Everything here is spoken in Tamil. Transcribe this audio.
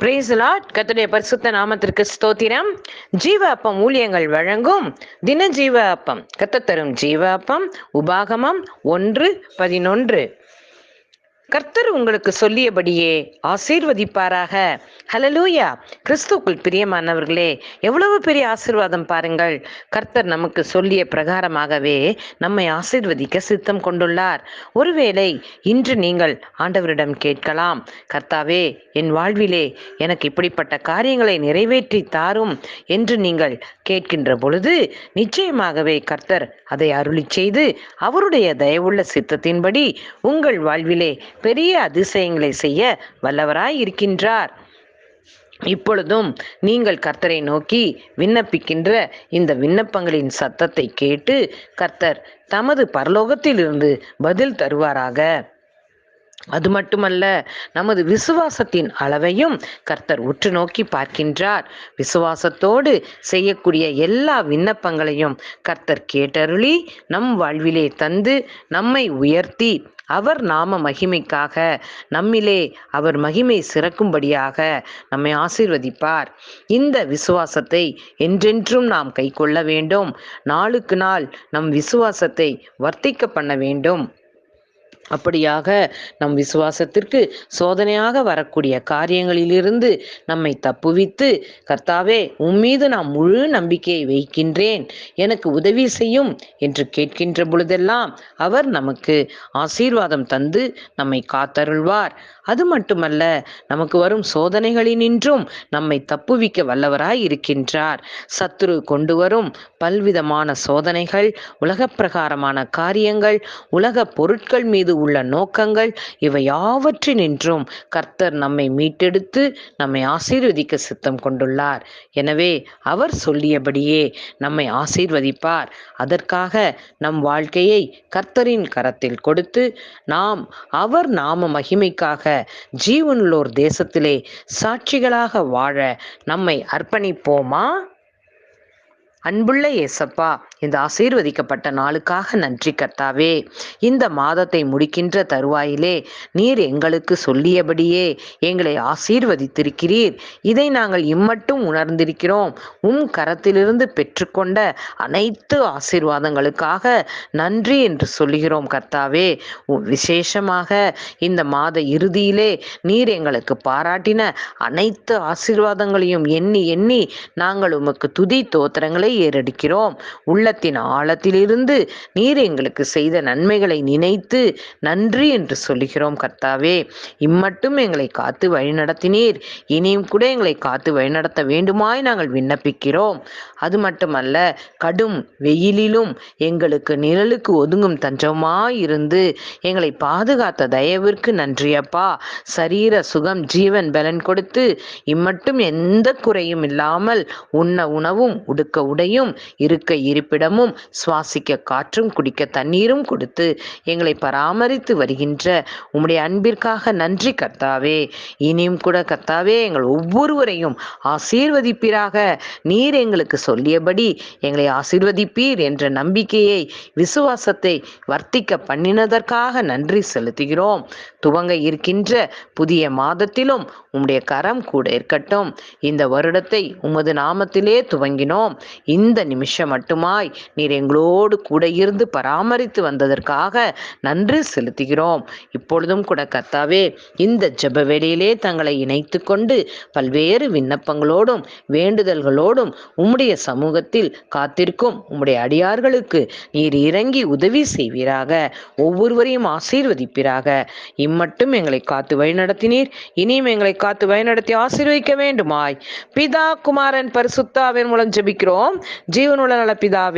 பிரேஸ் லாட் கத்துடைய பரிசுத்த நாமத்திற்கு ஸ்தோத்திரம். ஜீவ அப்பம் ஊழியங்கள் வழங்கும் தின ஜீவ அப்பம் கத்த தரும் ஜீவ அப்பம் உபாகமம் ஒன்று பதினொன்று. கர்த்தர் உங்களுக்கு சொல்லியபடியே ஆசீர்வதிப்பாராக. ஹலலூயா கிறிஸ்துக்குள் பிரியமானவர்களே எவ்வளவு பெரிய ஆசீர்வாதம் பாருங்கள். கர்த்தர் நமக்கு சொல்லிய பிரகாரமாகவே நம்மை ஆசீர்வதிக்க சித்தம் கொண்டுள்ளார். ஒருவேளை இன்று நீங்கள் ஆண்டவரிடம் கேட்கலாம் கர்த்தாவே என் வாழ்விலே எனக்கு இப்படிப்பட்ட காரியங்களை நிறைவேற்றி தாரும் என்று நீங்கள் கேட்கின்ற பொழுது நிச்சயமாகவே கர்த்தர் அதை அருளி செய்து அவருடைய தயவுள்ள சித்தத்தின்படி உங்கள் வாழ்விலே பெரிய அதிசயங்களை செய்ய வல்லவராய் இருக்கின்றார். இப்பொழுதும் நீங்கள் கர்த்தரை நோக்கி விண்ணப்பிக்கின்ற இந்த விண்ணப்பங்களின் சத்தத்தை கேட்டு கர்த்தர் தமது பரலோகத்திலிருந்து பதில் தருவாராக. அது மட்டுமல்ல நமது விசுவாசத்தின் அளவையும் கர்த்தர் உற்று நோக்கி பார்க்கின்றார். விசுவாசத்தோடு செய்யக்கூடிய எல்லா விண்ணப்பங்களையும் கர்த்தர் கேட்டருளி நம் வாழ்விலே தந்து நம்மை உயர்த்தி அவர் நாம மகிமைக்காக நம்மிலே அவர் மகிமை சிறக்கும்படியாக நம்மை ஆசீர்வதிப்பார். இந்த விசுவாசத்தை என்றென்றும் நாம் கைக்கொள்ள வேண்டும். நாளுக்கு நாள் நம் விசுவாசத்தை வர்த்திக்க பண்ண வேண்டும். அப்படியாக நம் விசுவாசத்திற்கு சோதனையாக வரக்கூடிய காரியங்களிலிருந்து நம்மை தப்புவித்து கர்த்தாவே உம்மீது நான் முழு நம்பிக்கையை வைக்கின்றேன். எனக்கு உதவி செய்யும் என்று கேட்கின்ற பொழுதெல்லாம் அவர் நமக்கு ஆசீர்வாதம் தந்து நம்மை காத்தருள்வார். அது மட்டுமல்ல நமக்கு வரும் சோதனைகளினின்றும் நம்மை தப்புவிக்க வல்லவராய் இருக்கின்றார். சத்துரு கொண்டு வரும் பல்விதமான சோதனைகள் உலக பிரகாரமான காரியங்கள் உலக பொருட்கள் மீது உள்ள நோக்கங்கள் இவை யாவற்றினின்றும் கர்த்தர் நம்மை மீட்டெடுத்து நம்மை ஆசீர்வதிக்க சித்தம் கொண்டுள்ளார். எனவே அவர் சொல்லியபடியே நம்மை ஆசீர்வதிப்பார். அதற்காக நம் வாழ்க்கையை கர்த்தரின் கரத்தில் கொடுத்து நாம் அவர் நாம மகிமைக்காக ஜீவனுள்ளோர் தேசத்திலே சாட்சிகளாக வாழ நம்மை அர்ப்பணிப்போமா? அன்புள்ள ஏசப்பா இந்த ஆசீர்வதிக்கப்பட்ட நாளுக்காக நன்றி கர்த்தாவே. இந்த மாதத்தை முடிக்கின்ற தருவாயிலே நீர் எங்களுக்கு சொல்லியபடியே எங்களை ஆசீர்வதித்திருக்கிறீர். இதை நாங்கள் இம்மட்டும் உணர்ந்திருக்கிறோம். உம் கரத்திலிருந்து பெற்றுக்கொண்ட அனைத்து ஆசீர்வாதங்களுக்காக நன்றி என்று சொல்லுகிறோம் கர்த்தாவே. விசேஷமாக இந்த மாத இறுதியிலே நீர் எங்களுக்கு பாராட்டின அனைத்து ஆசீர்வாதங்களையும் எண்ணி எண்ணி நாங்கள் உமக்கு துதி தோத்திரங்களை ஏறெடுக்கிறோம். உள்ளத்தின் ஆழத்திலிருந்து நீர் எங்களுக்கு செய்த நன்மைகளை நினைத்து நன்றி என்று சொல்லுகிறோம் கர்த்தாவே. இம்மட்டும் எங்களை காத்து வழிநடத்தினீர். இனியும் கூட எங்களை காத்து வழிநடத்த வேண்டுமாய் நாங்கள் விண்ணப்பிக்கிறோம். அது மட்டுமல்ல கடும் வெயிலிலும் எங்களுக்கு நிழலுக்கு ஒதுங்கும் தஞ்சமாய் இருந்து எங்களை பாதுகாத்த தயவிற்கு நன்றியப்பா. சரீர சுகம் ஜீவன் பலன் கொடுத்து இம்மட்டும் எந்த குறையும் இல்லாமல் உண்ண உணவும் உடுக்க உடையும் இருக்க இருப்பிடமும் சுவாசிக்க காற்றும் குடிக்க தண்ணீரும் கொடுத்து எங்களை பராமரித்து வருகின்ற உம்முடைய அன்பிற்காக நன்றி கர்த்தாவே. இனியும் கூட கர்த்தாவே எங்கள் ஒவ்வொருவரையும் ஆசீர்வதிப்பீராக. நீர் எங்களுக்கு சொல்லியபடி எங்களை ஆசீர்வதிப்பீர் என்ற நம்பிக்கையை விசுவாசத்தை வர்த்திக்க பண்ணினதற்காக நன்றி செலுத்துகிறோம். துவங்க இருக்கின்ற புதிய மாதத்திலும் உம்முடைய கரம் கூட இருக்கட்டும். இந்த வருடத்தை உமது நாமத்திலே துவங்கினோம். இந்த நிமிஷம் மட்டுமாய் பிள்ளைகளாய் நீர் எங்களோடு கூட இருந்து பராமரித்து வந்ததற்காக நன்றி செலுத்துகிறோம். இப்பொழுதும் கூட கர்த்தாவே இந்த ஜெப வேளையிலே தங்களை இணைத்து கொண்டு பல்வேறு விண்ணப்பங்களோடும் வேண்டுதல்களோடும் உம்முடைய சமூகத்தில் காத்திருக்கும் உம்முடைய அடியார்களுக்கு நீர் இறங்கி உதவி செய்வீராக. ஒவ்வொருவரையும் ஆசீர்வதிப்பீராக. இம்மட்டும் எங்களை காத்து வழிநடத்தினீர். இனியும் எங்களை காத்து வழிநடத்தி ஆசீர்வதிக்க வேண்டுமாய். பிதா குமாரன் பரிசுத்தாவின் மூலம் ஜெபிக்கிறோம். ஜீவனுள்ள நல பிதாவே